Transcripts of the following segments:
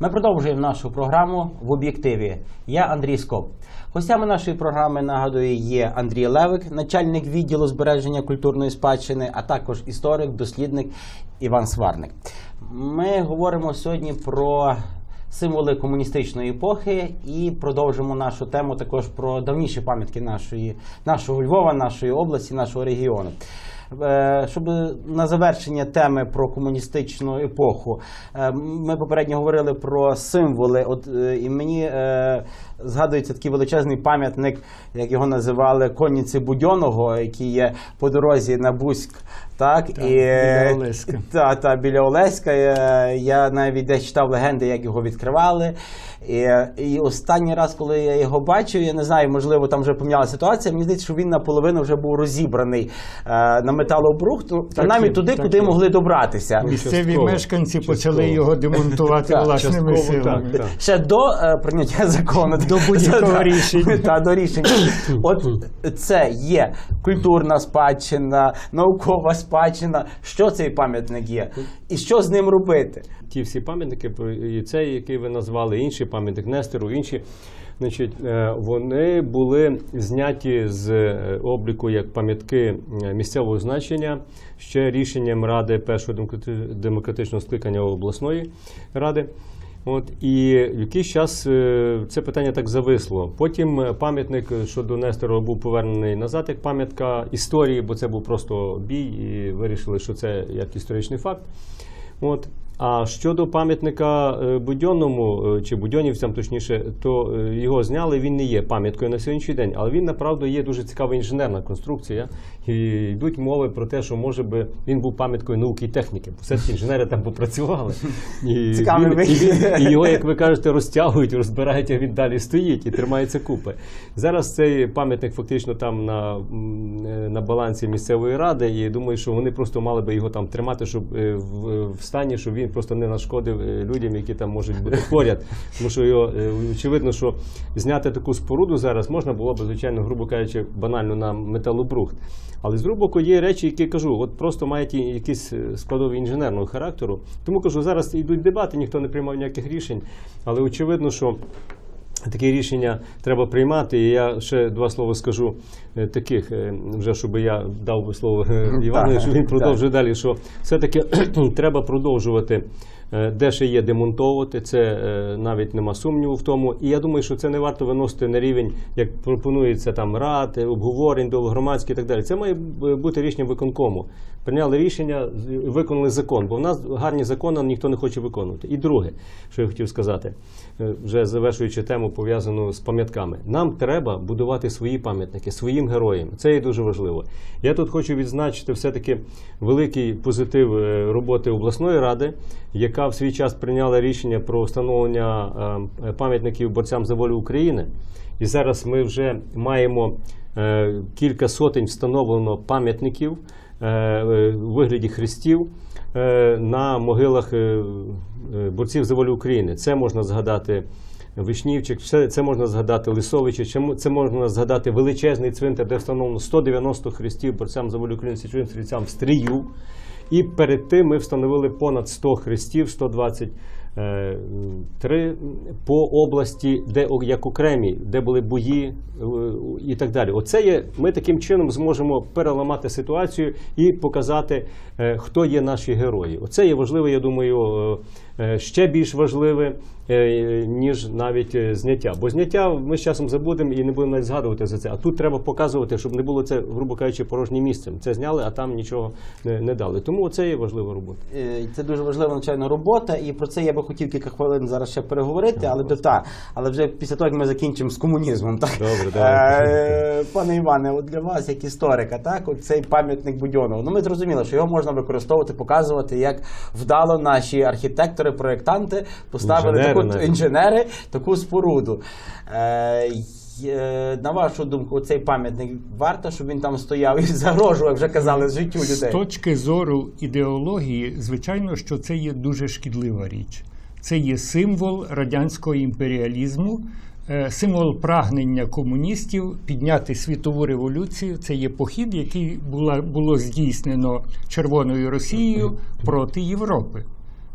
Ми продовжуємо нашу програму в об'єктиві. Я Андрій Скоп. Гостями нашої програми нагадую є Андрій Левик, начальник відділу збереження культурної спадщини, а також історик, дослідник Іван Сварник. Ми говоримо сьогодні про символи комуністичної епохи і продовжимо нашу тему також про давніші пам'ятки нашої, нашого Львова, нашої області, нашого регіону. Е, Щоб на завершення теми про комуністичну епоху, е, ми попередньо говорили про символи. От е, і мені згадується такий величезний пам'ятник, як його називали конниці Будьоного, який є по дорозі на Бузьк. Так, Так, і, біля Олеська. Та, та, біля Олеська. Е, Я навіть десь читав легенди, як його відкривали. І, і останній раз, коли я його бачив, я не знаю, можливо, там вже помінялася ситуація. Мені здається, що він наполовину вже був розібраний е, на металобрухт, ну, принаймні туди, так куди є. могли добратися. Місцеві Частково. мешканці почали його демонтувати власними силами. так, так. Ще до е, прийняття закону До будь-якого Та, рішення. Та, до рішення. От це є культурна спадщина, наукова спадщина. Що цей пам'ятник є? І що з ним робити? Ті всі пам'ятники, про- і цей, який ви назвали, інший пам'ятник Нестеру, інші, значить, е, вони були зняті з е, обліку як пам'ятки е, місцевого значення ще рішенням Ради першого демократи- демократичного скликання обласної ради. От і якийсь час е, це питання так зависло. Потім е, пам'ятник щодо Нестерова був повернений назад як пам'ятка історії, бо це був просто бій, і вирішили, що це як історичний факт. От. А щодо пам'ятника е, Будьонному е, чи будьонівцям, точніше, то е, його зняли. Він не є пам'яткою на сьогоднішній день, але він направду є дуже цікава інженерна конструкція. І йдуть мови про те, що може би він був пам'яткою науки і техніки, бо все-таки інженери там попрацювали. І, Цікавий він- і, він- і його, як ви кажете, розтягують, розбирають, а він далі стоїть і тримається купи. Зараз цей пам'ятник фактично там на, на балансі місцевої ради, і думаю, що вони просто мали би його там тримати, щоб в, в стані, щоб він просто не нашкодив е, людям, які там можуть бути поряд. Тому що його е, очевидно, що зняти таку споруду зараз можна було б, звичайно, грубо кажучи, банально на металобрухт. Але з боку є речі, які кажу, от просто мають якісь е, складові інженерного характеру. Тому кажу, зараз йдуть дебати, ніхто не приймав ніяких рішень, але очевидно, що. Такі рішення треба приймати. І я ще два слова скажу е, таких, е, вже щоб я дав би слово е, Івану, щоб він продовжує далі. Що все-таки треба продовжувати, де ще є демонтовувати. Це е, навіть нема сумніву в тому. І я думаю, що це не варто виносити на рівень, як пропонується там рад, е, обговорень, до громадські і так далі. Це має бути рішення виконкому. Прийняли рішення, виконали закон, бо в нас гарні закони ніхто не хоче виконувати. І друге, що я хотів сказати, е, вже завершуючи тему пов'язану з пам'ятками, нам треба будувати свої пам'ятники своїм героям. Це є дуже важливо. Я тут хочу відзначити все-таки великий позитив е, роботи обласної ради, яка в свій час прийняла рішення про встановлення е, пам'ятників борцям за волю України. І зараз ми вже маємо е, кілька сотень встановлено пам'ятників е, е, у вигляді хрестів е, на могилах е, е, борців за волю України. Це можна згадати. Вишнівчик, це, можна згадати Лисовича, це можна згадати величезний цвинтар, де встановлено 190 хрестів борцям за волю України січовим стрільцям в стрію. І перед тим ми встановили понад 100 хрестів, 123 по області, де як окремі, де були бої е, і так далі. Оце є. Ми таким чином зможемо переламати ситуацію і показати, е, хто є наші герої. Оце є важливо, я думаю, е, е, ще більш важливе, е, ніж навіть е, зняття. Бо зняття ми з часом забудемо і не будемо навіть згадувати за це. А тут треба показувати, щоб не було це, грубо кажучи, порожнім місцем. Це зняли, а там нічого не, не дали. Тому це є важлива робота. Е, Це дуже важлива навчальна робота, і про це я би хотів кілька хвилин зараз ще переговорити, але до та, але вже після того, як ми закінчимо з комунізмом. Так? Добре, давайте. Е, Пане Іване, от для вас, як історика, так, от цей пам'ятник Будьонову. Ну ми зрозуміли, що його можна використовувати, показувати, як вдало наші архітектори, проєктанти поставили Інженери таку навіть. інженери таку споруду. Е, е, на вашу думку, цей пам'ятник варто, щоб він там стояв і загрожував, як вже казали, життю З людей. точки зору ідеології, звичайно, що це є дуже шкідлива річ. Це є символ радянського імперіалізму, е, символ прагнення комуністів підняти світову революцію. Це є похід, який було здійснено Червоною Росією проти Європи.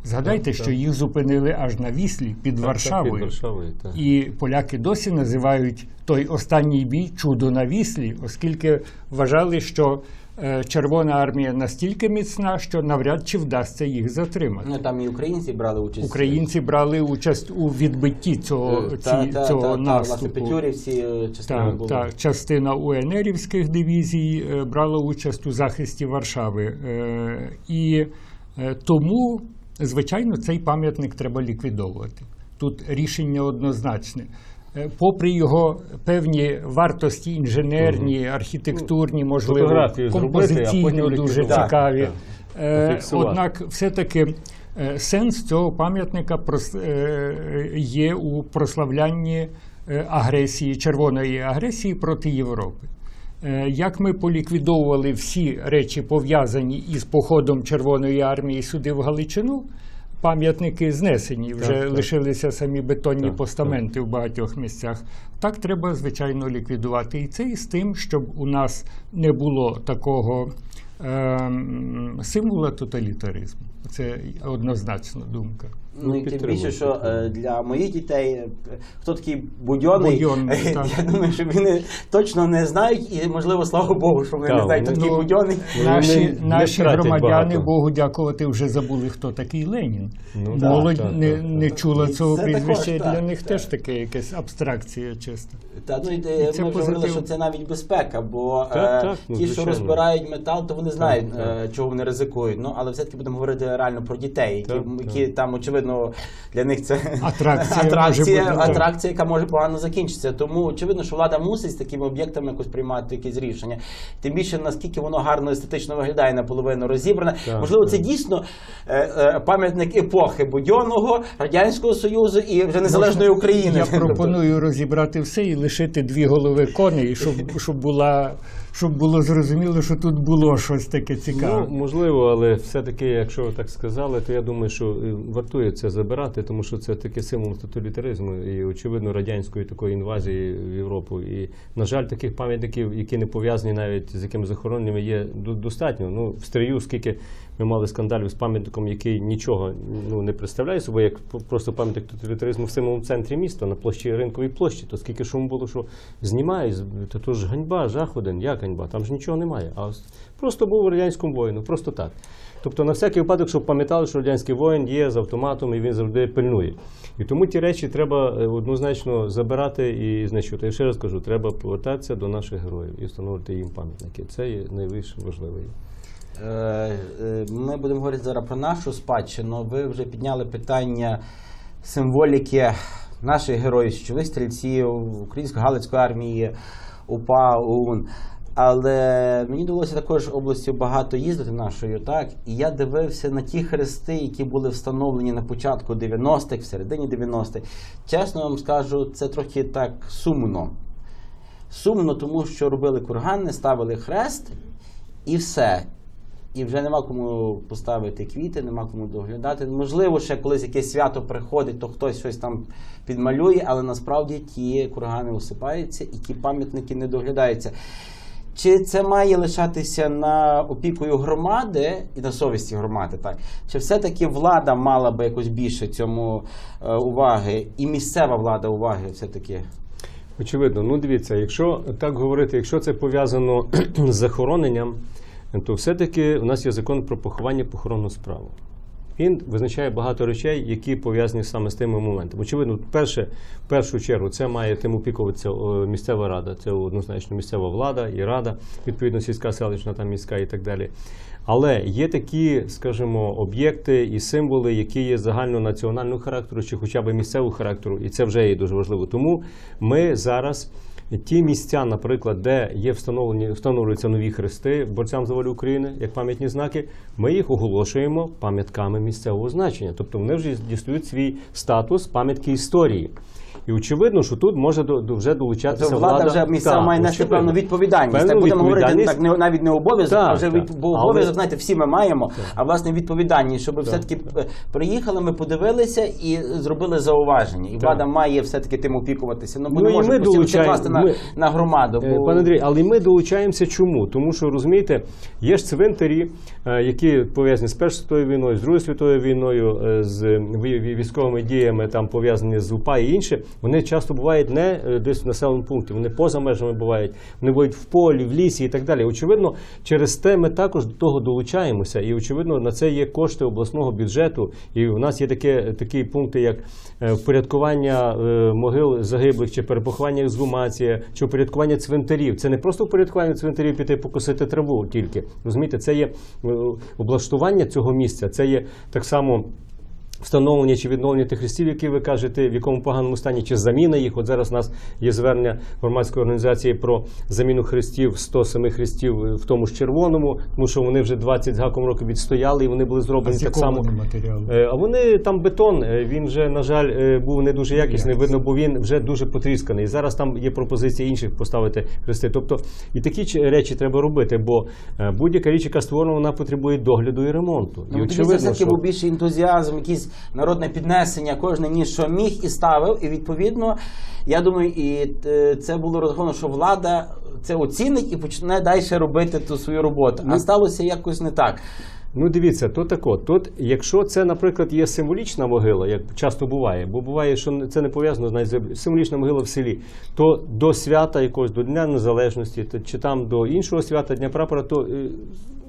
Згадайте, Так, що так. їх зупинили аж на Віслі під Так, так, Варшавою. Під Варшавою, так. І поляки досі називають той останній бій чудо на віслі, оскільки вважали, що е, Червона армія настільки міцна, що навряд чи вдасться їх затримати. Ну там і українці брали участь. Українці брали участь у відбитті цього, Е, ці, та, та, цього та, та, власне, наступу. Петлюрівці е, частина Так, була. так, частина УНРівських дивізій брала участь у захисті Варшави. Е, І е, тому, звичайно, цей пам'ятник треба ліквідовувати. Тут рішення однозначне. Е, Попри його певні вартості інженерні, архітектурні, можливо, а потім композиційно дуже цікаві. Е. Однак, все-таки е, сенс цього пам'ятника є у прославлянні агресії, червоної агресії проти Європи. Е, Як ми поліквідовували всі речі, пов'язані із походом Червоної армії сюди в Галичину, пам'ятники знесені, вже Так, так. лишилися самі бетонні Так, постаменти в багатьох місцях. Так треба, звичайно, ліквідувати і це, і з тим, щоб у нас не було такого ем, символа тоталітаризму. Це однозначна думка. Ну і тим більше, що е, для моїх дітей, е, хто такий будьонний, Будьон, е, так. я думаю, що вони точно не знають, і можливо, слава Богу, що вони не знають, хто ну, такий ну, будьонний. Наші, не- не наші втратять громадяни, багато. Богу дякувати, вже забули, хто такий Ленін. Ну, Молодь так, не, так, не так. чула цього прізвища, і для так, них так. теж таке якась абстракція чиста. Та ну і, І це ми говорили, що це навіть безпека, бо Так, е, так, ну, ті, що розбирають метал, то вони знають, е, чого вони ризикують. Ну але все-таки будемо говорити реально про дітей, які, Так, так. там очевидно для них це Атракція може атракція, бути, атракція, яка може погано закінчитися. Тому очевидно, що влада мусить з такими об'єктами якось приймати якісь рішення. Тим більше наскільки воно гарно естетично виглядає, наполовину розібране. Так, Можливо, це дійсно е, е, пам'ятник епохи Будьонного, радянського союзу і вже незалежної України. Я пропоную розібрати все і лишити дві голови коней, щоб, щоб, була, щоб було зрозуміло, що тут було щось таке цікаве. Ну, можливо, але все-таки, якщо ви так сказали, то я думаю, що е, вартує це забирати, тому що це такий символ тоталітаризму і, очевидно, радянської такої інвазії в Європу. І, на жаль, таких пам'ятників, які не пов'язані навіть з якимись захороненнями, є до- достатньо. Ну, в стрію, скільки ми мали скандалів з пам'ятником, який нічого ну, не представляє собою, як просто пам'ятник тоталітаризму в самому центрі міста, на площі ринковій площі, то скільки шуму було, що знімають, то, то ж ганьба, жах один, як ганьба, там ж нічого немає. А просто був в радянському воїну, просто так. Тобто на всякий випадок, щоб пам'ятали, що радянський воїн є з автоматом і він завжди пильнує. І тому ті речі треба е, однозначно забирати і знищувати. Я ще раз кажу, треба повертатися до наших героїв і встановити їм пам'ятники. Це є найбільш важливо. Е, е, Ми будемо говорити зараз про нашу спадщину. Ви вже підняли питання символіки наших героїв, січових стрільців, Української Галицької армії, УПА, ОУН. Але мені довелося також областю багато їздити нашою, так і я дивився на ті хрести, які були встановлені на початку 90-х, в середині 90-х. Чесно вам скажу, це трохи так сумно. Сумно, тому що робили кургани, ставили хрест і все. І вже нема кому поставити квіти, нема кому доглядати. Можливо, ще колись якесь свято приходить, то хтось щось там підмалює, але насправді ті кургани осипаються і ті пам'ятники не доглядаються. Чи це має лишатися на опікою громади і на совісті громади, так? Чи все-таки влада мала би якось більше цьому е, уваги, і місцева влада уваги все-таки? Очевидно, ну дивіться, якщо так говорити, якщо це пов'язано з захороненням, то все-таки у нас є закон про поховання похоронну справу. Він визначає багато речей, які пов'язані саме з тими моментами. Очевидно, перше, в першу чергу це має тим опікуватися місцева рада, це однозначно місцева влада і рада, відповідно сільська селищна, там міська і так далі. Але є такі, скажімо, об'єкти і символи, які є загальнонаціонального характеру чи хоча б місцевого характеру, і це вже є дуже важливо. Тому ми зараз ті місця, наприклад, де є встановлені встановлюються нові хрести борцям за волю України як пам'ятні знаки, ми їх оголошуємо пам'ятками місцевого значення. Тобто вони вже дістають свій статус пам'ятки історії. І очевидно, що тут може до, вже долучатися Тобто влада вже місцева Так, має нести очевидно. певну відповідальність. Певну так будемо говорити відповідальність. так, не навіть не обов'язок, Так, а вже так. від бо Але- обов'язок, знаєте, всі ми маємо, а власне відповідальність, щоб все-таки е, приїхали, ми подивилися і зробили зауваження. І влада має все-таки тим опікуватися. Ну бо Ну, не і може ми постійно це долучаємо- класти на, ми- на громаду. Е, Бо... Пане Андрій, але й ми долучаємося чому? Тому що розумієте, є ж цвинтарі, е, які пов'язані з Першою світовою війною, з Другою світовою війною, е, з ві- ві- військовими діями, там пов'язані з УПА і інше. Вони часто бувають не е, десь в населеному пункті, вони поза межами бувають, вони бувають в полі, в лісі і так далі. Очевидно, через те ми також до того долучаємося, і очевидно, на це є кошти обласного бюджету. І у нас є таке такі пункти, як е, впорядкування е, могил загиблих, чи перепоховання ексгумація, чи впорядкування цвинтарів. Це не просто впорядкування цвинтарів піти покосити траву тільки. Розумієте, це є облаштування цього місця, це є так само. Встановлення чи відновлення тих хрестів, які ви кажете, в якому поганому стані, чи заміна їх. От зараз у нас є звернення громадської організації про заміну хрестів, 107 хрестів в тому ж червоному, тому що вони вже 20 з гаком років відстояли і вони були зроблені з так само. Е, А вони там бетон, е, він вже, на жаль, е, був не дуже якісний, видно, бо він вже дуже потрісканий. І зараз там є пропозиція інших поставити хрести. Тобто і такі ч- речі треба робити, бо е, будь-яка річ, яка створена, вона потребує догляду і ремонту. Ну, і тоді це все-таки був більший ентузіазм, народне піднесення, кожен ніж що міг і ставив. І відповідно, я думаю, і е, це було розраховано, що влада це оцінить і почне далі робити ту свою роботу. А сталося якось не так. Ну, дивіться, то тако. Тут, якщо це, наприклад, є символічна могила, як часто буває, бо буває, що це не пов'язано навіть з символічна могила в селі, то до свята якогось, до Дня Незалежності, чи там до іншого свята, Дня прапора, то, е,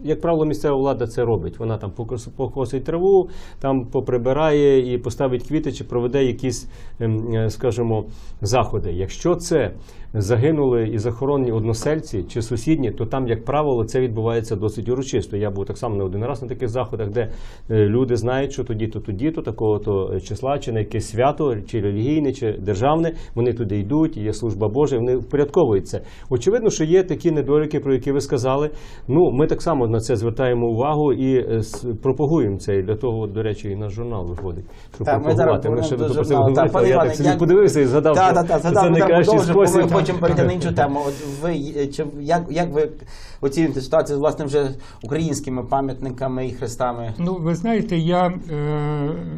як правило, місцева влада це робить. Вона там покосить траву, там поприбирає і поставить квіти, чи проведе якісь, ем, е, скажімо, заходи. Якщо це загинули і захоронені односельці чи сусідні, то там, як правило, це відбувається досить урочисто. Я був так само не один раз на таких заходах, де е, люди знають, що тоді-то, тоді-то, такого-то числа, чи на якесь свято, чи релігійне, чи державне, вони туди йдуть, є служба Божа, вони впорядковуються. Очевидно, що є такі недоліки, про які ви сказали. Ну, ми так само на це звертаємо увагу і е, пропагуємо це. І для того, до речі, і наш журнал виходить. Щоб пропагувати. Ми ще до Так, пане але я так собі як- подивився і згадав, Так, що так, так, це найкращий спосіб. Хочемо перейти на іншу тему. От ви чи як, як ви оцінюєте ситуацію з власне вже українськими пам'ятниками і хрестами? Ну, ви знаєте, я е,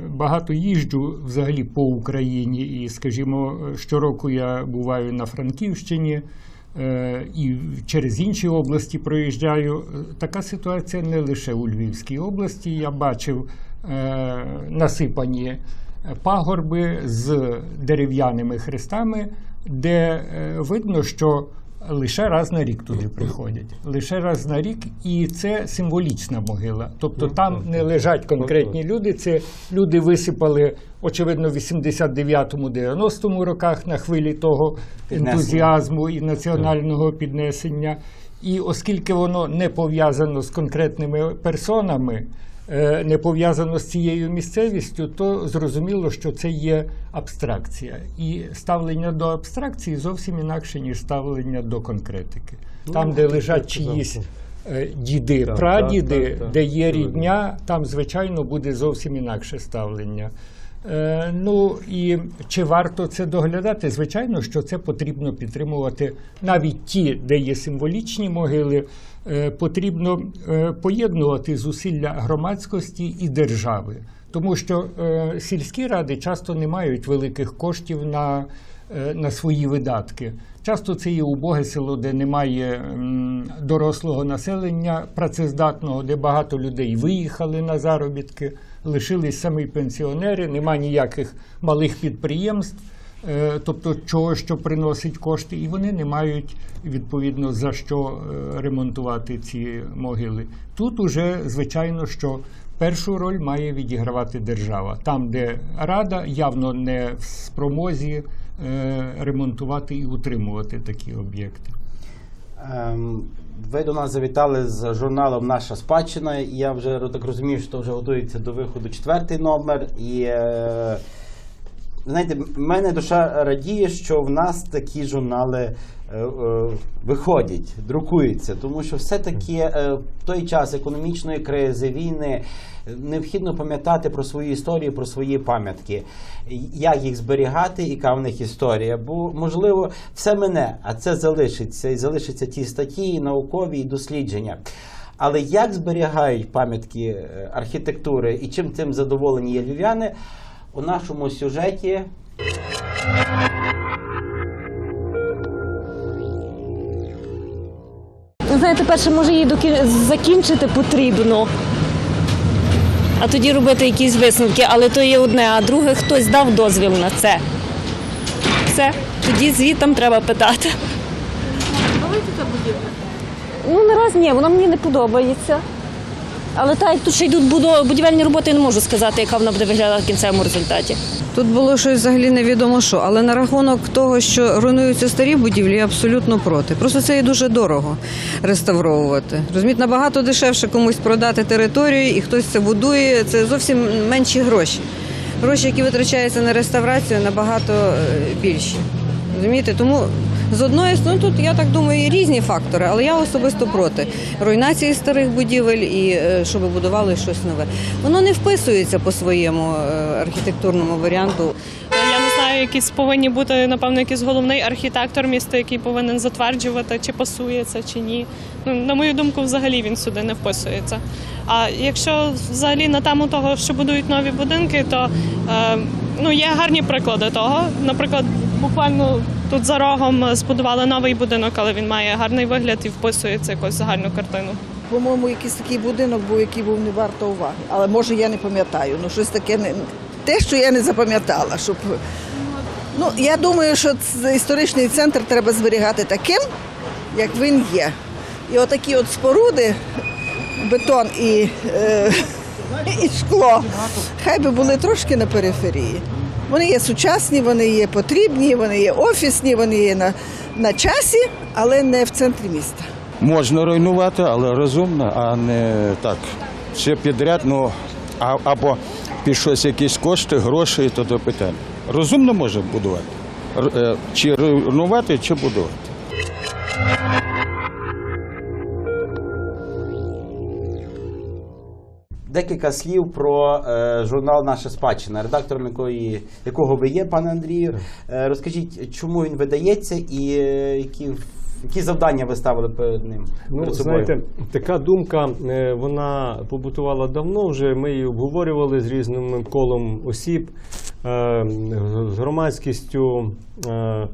багато їжджу взагалі по Україні, і, скажімо, щороку я буваю на Франківщині е, і через інші області проїжджаю. Така ситуація не лише у Львівській області. Я бачив е, насипані пагорби з дерев'яними хрестами, де е, видно, що лише раз на рік туди приходять. Лише раз на рік, і це символічна могила. Тобто там не лежать конкретні люди. Це люди висипали, очевидно, в 89-90 роках на хвилі того ентузіазму і національного піднесення. І оскільки воно не пов'язано з конкретними персонами, не пов'язано з цією місцевістю, то зрозуміло, що це є абстракція. І ставлення до абстракції зовсім інакше, ніж ставлення до конкретики. Там, де лежать чиїсь е, діди, Так, прадіди, так, так, так. де є рідня, там, звичайно, буде зовсім інакше ставлення. Е, ну і чи варто це доглядати? Звичайно, що це потрібно підтримувати навіть ті, де є символічні могили. Е, потрібно е, поєднувати зусилля громадськості і держави, тому що сільські ради часто не мають великих коштів на, на свої видатки. Часто це є убоге село, де немає дорослого населення працездатного, де багато людей виїхали на заробітки, лишились самі пенсіонери, нема ніяких малих підприємств, е, тобто чого, що приносить кошти, і вони не мають відповідно за що е, ремонтувати ці могили. Тут уже звичайно, що першу роль має відігравати держава, там, де рада явно не в спромозі ремонтувати і утримувати такі об'єкти. Ем, ви до нас завітали з журналом Наша спадщина. Я вже так розумію, що вже готується до виходу четвертий номер. І е, знаєте, мене душа радіє, що в нас такі журнали е, е, виходять, друкуються, тому що все-таки е, в той час економічної кризи, війни необхідно пам'ятати про свою історію, про свої пам'ятки, як їх зберігати, яка в них історія. Бо можливо все мене, а це залишиться, і залишаться ті статті, і наукові, і дослідження. Але як зберігають пам'ятки архітектури і чим цим задоволені є львів'яни, у нашому сюжеті Знаєте, перше, може її доки- закінчити потрібно, а тоді робити якісь висновки. Але то є одне, а друге, хтось дав дозвіл на це. Все, тоді звітом треба питати. Ну, наразі ні, вона мені не подобається. Але так, як тут ще йдуть будівельні роботи, я не можу сказати, яка вона буде виглядати в кінцевому результаті. Тут було щось взагалі невідомо що, але на рахунок того, що руйнуються старі будівлі, я абсолютно проти. Просто це є дуже дорого реставровувати. Розумієте, набагато дешевше комусь продати територію, і хтось це будує. Це зовсім менші гроші. Гроші, які витрачаються на реставрацію, набагато е, більші. Розумієте, тому з одної сторони тут я так думаю різні фактори, але я особисто проти руйнації старих будівель і е, щоб будували щось нове. Воно не вписується по своєму е, архітектурному варіанту. Я не знаю, якийсь повинні бути, напевно, якийсь головний архітектор міста, який повинен затверджувати, чи пасує це, чи ні. Ну, на мою думку, взагалі він сюди не вписується. А якщо взагалі на тему того, що будують нові будинки, то е, ну, є гарні приклади того. Наприклад, буквально тут за рогом збудували новий будинок, але він має гарний вигляд і вписується в якусь загальну картину. По-моєму, якийсь такий будинок був, який був не варто уваги. Але може я не пам'ятаю. Ну щось таке не те, що я не запам'ятала. Щоб ну я думаю, що історичний центр треба зберігати таким, як він є. І отакі от споруди, бетон і, е, і шкло, хай би були трошки на периферії. Вони є сучасні, вони є потрібні, вони є офісні, вони є на, на часі, але не в центрі міста. Можна руйнувати, але розумно, а не так. Все підряд, ну а, або під щось якісь кошти, гроші, то до питання. Розумно може будувати. Е, Чи руйнувати, чи будувати. Декілька слів про е, журнал Наша спадщина, редактором якої, якого ви є, пане Андрію. Е, розкажіть, чому він видається і е, які, які завдання ви ставили перед ним? Ну, перед собою? знаєте, така думка е, вона побутувала давно вже. Ми її обговорювали з різним колом осіб, е, з громадськістю. е,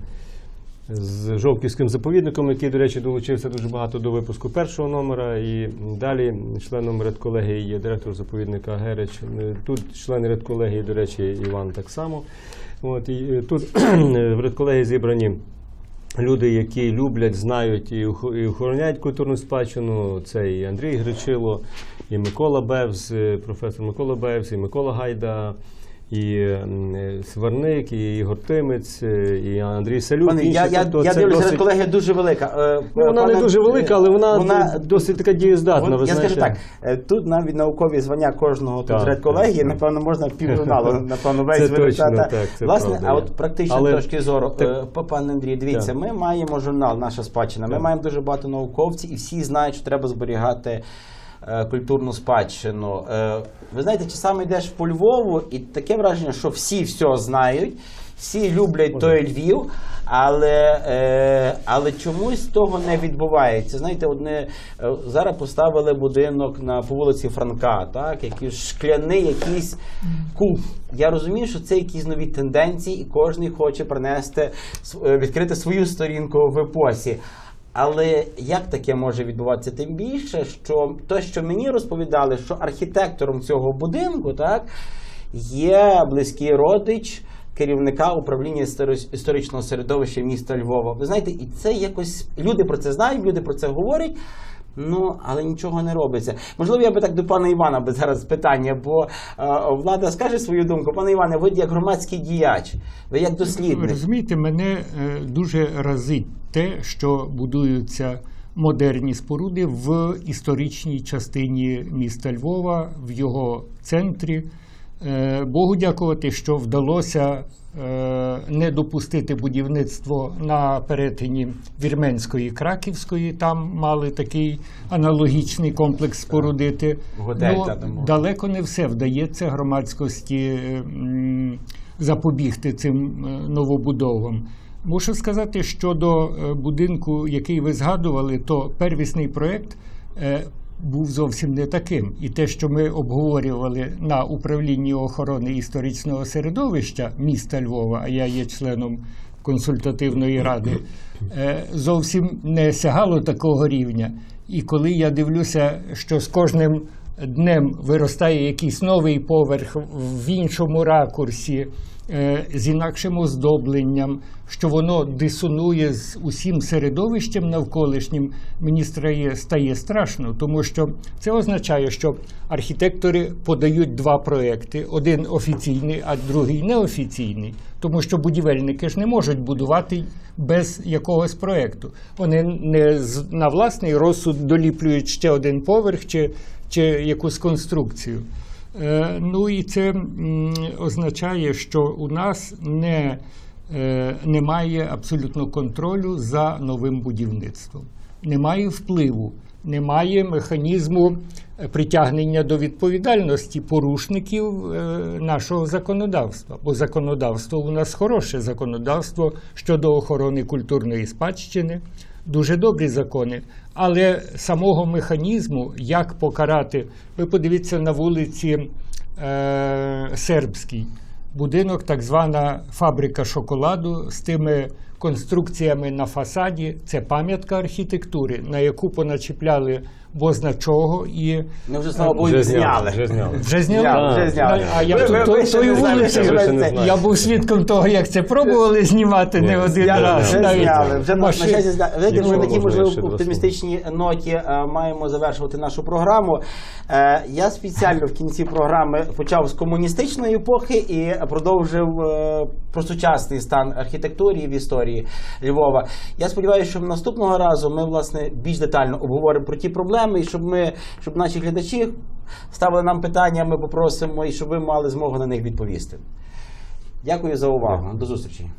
З Жовківським заповідником, який, до речі, долучився дуже багато до випуску першого номера, і далі членом редколегії є директор заповідника Герич. Тут члени редколегії, до речі, Іван так само. От, і е, тут в редколегії зібрані люди, які люблять, знають і охороняють культурну спадщину. Це і Андрій Гречило, і Микола Бевз, е, професор Микола Бевз, і Микола Гайда. І е, Сварник, і Ігор Тимець, е, і Андрій Салюк. Пане, я, я, Тобто я дивлюся, досить- колегія дуже велика. Е, Ну, вона пане- не дуже велика, але вона, вона досить така дієздатна. Вон- ви я знаєте. скажу так, е, тут навіть наукові звання кожного тут Так, редколегії, так, так. напевно, можна півжурналу, напевно, весь Це точно, так, це Власне, правда а от практично Але точки зору, так- е, пане Андрій, дивіться, Так. ми маємо журнал Наша спадщина, ми маємо дуже багато науковців, і всі знають, що треба зберігати. Е, Культурну спадщину. Е, Ви знаєте, часами йдеш по Львову, і таке враження, що всі все знають, всі люблять той Львів, але, е, але чомусь того не відбувається. Знаєте, одне зараз поставили будинок на по вулиці Франка, так, якийсь шкляний якийсь куб. Я розумію, що це якісь нові тенденції, і кожен хоче принести відкрити свою сторінку в епосі. Але як таке може відбуватися? Тим більше, що те, що мені розповідали, що архітектором цього будинку так, є близький родич керівника управління історичного середовища міста Львова. Ви знаєте, і це якось люди про це знають, люди про це говорять. Ну, але нічого не робиться. Можливо, я би так до пана Івана би зараз питання, бо е, влада скаже свою думку. Пане Іване, ви як громадський діяч, ви як дослідник. Розумієте, мене е, дуже разить те, що будуються модерні споруди в історичній частині міста Львова, в його центрі. Е, Богу дякувати, що вдалося е, не допустити будівництво на перетині Вірменської Краківської. Там мали такий аналогічний комплекс спорудити. Ну, далеко не все вдається громадськості е, запобігти цим новобудовам. Мушу сказати, щодо будинку, який ви згадували, то первісний проєкт був зовсім не таким. І те, що ми обговорювали на управлінні охорони історичного середовища міста Львова, а я є членом консультативної ради, е, зовсім не сягало такого рівня. І коли я дивлюся, що з кожним днем виростає якийсь новий поверх в іншому ракурсі, з інакшим оздобленням, що воно дисонує з усім середовищем навколишнім, мені стає страшно, тому що це означає, що архітектори подають два проекти: один офіційний, а другий неофіційний. Тому що будівельники ж не можуть будувати без якогось проекту. Вони не на власний розсуд доліплюють ще один поверх чи, чи якусь конструкцію. Е, ну і це означає, що у нас не, е, немає абсолютно контролю за новим будівництвом, немає впливу, немає механізму е, притягнення до відповідальності порушників нашого законодавства. Бо законодавство у нас хороше законодавство щодо охорони культурної спадщини, дуже добрі закони. Але самого механізму, як покарати, ви подивіться на вулиці е, Сербській. Будинок, так звана фабрика шоколаду з тими конструкціями на фасаді. Це пам'ятка архітектури, на яку поначіпляли бозна чого і Ми вже, слава Богу, Вже зняли. Вже зняли. вже зняли. Вже А, зняли. А я Ви- то- тою вулицею я був свідком того, як це пробували знімати не один раз. Вже зняли, вже на, на щастя зняли. Ми на такій, можливо, оптимістичній ноті е, маємо завершувати нашу програму. Е, я спеціально в кінці програми почав з комуністичної епохи і продовжив е, про сучасний стан архітектури в історії Львова. Я сподіваюся, що наступного разу ми власне більш детально обговоримо про ті проблеми, і щоб ми, щоб наші глядачі ставили нам питання, ми попросимо, і щоб ви мали змогу на них відповісти. Дякую за увагу. До зустрічі.